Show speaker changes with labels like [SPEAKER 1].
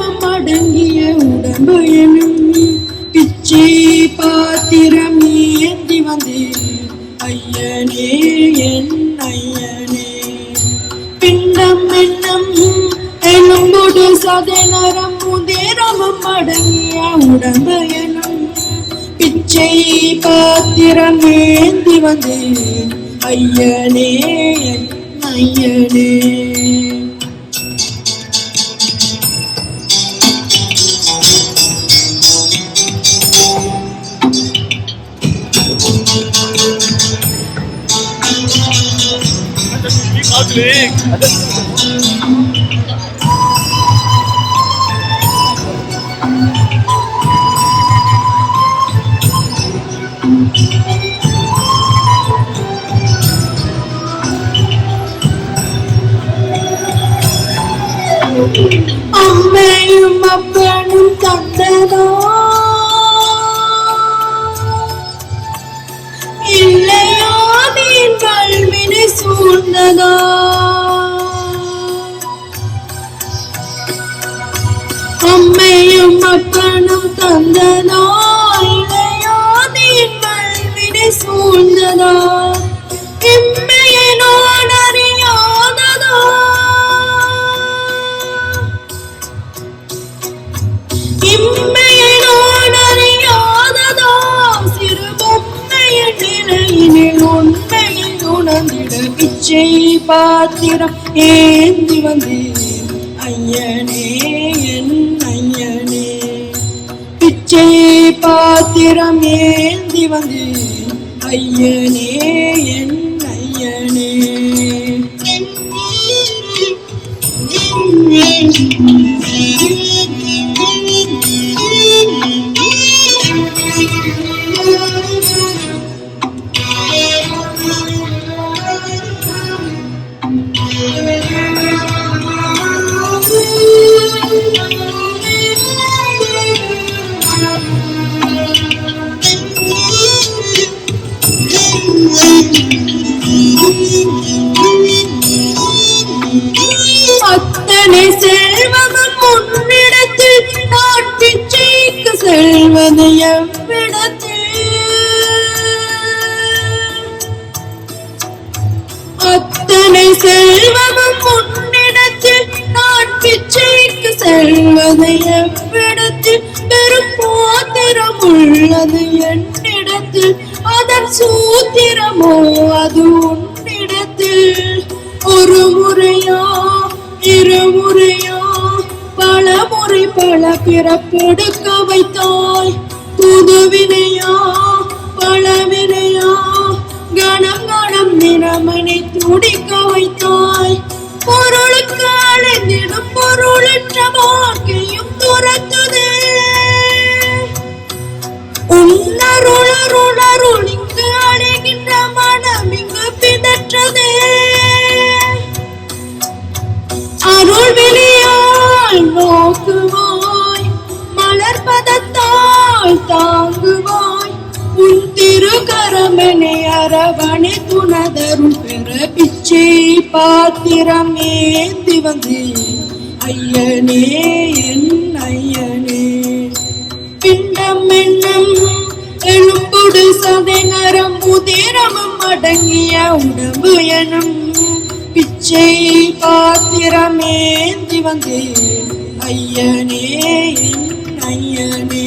[SPEAKER 1] உதிரமும் அடங்கிய உடம்பு எனும் பிச்சை பாத்திரம் ஏந்தி வந்தேன் ஐயனே என் ஐயனே பிண்டம் எண்ணம் எலும்புடு சதனரம் உதிரமும் அடங்கிய உடம்பு எனும் பிச்சை பாத்திரம் ஏந்தி வந்தேன் ஐயனே என் ஐயனே Adrik. Ah, benim ablamın tatlı அம்மையும் அப்பனும் தந்ததோ இல்லையோ நீ கல்வினை சூழ்ந்ததோ? இம்மையனோடு அறியாததோ? இம்மையனோடு அறியாததோ? சிறு பொம்மையின் நிலையினில் உண்மையில் உணர்ந்திட பிச்சை பாத்திரம் ஏந்தி வந்தேன். ஐயனே என் ஐயனே பிச்சை பாத்திரம் ஏந்தி வந்து ஐயனே என் அத்தனை செல்வமும் உன்னிடத்தில் நான் பிச்சைக்கு செல்வது எவ்விடத்தில்? அத்தனை செல்வமும் உன்னிடத்தில் நான் பிச்சைக்கு செல்வது எவ்விடத்தில் உள்ளது என்னிடத்தில். அதன் சூத்திரமோ அது உன்னிடத்தில். ஒரு முறையா இருமுறையா பல முறை பல பிறப்பெடுக்க வைத்தாய். புதுவினையா பழவினையா கணம் கணம் தினமனை துடிக்க வைத்தாய். பொருளுக்கு அழைந்திடும் பொருளற்றமோ உன்னருளருளருள் இங்கு அடைகின்ற மனம் இங்கு பிதற்றதே. அருள் வெளியால் நோக்குவாய் மலர் பதத்தால் தாங்குவாய். உன் திருக்கரமனை அரவணை துணதரும் பெற பிச்சை பாத்திரம் ஏந்தி வந்து ஐயனே என் ஐயனே. உதிரமும் அடங்கிய உடம்பு எனும் பிச்சை பாத்திரமேந்தி வந்தேன். ஐயனே ஐயனே.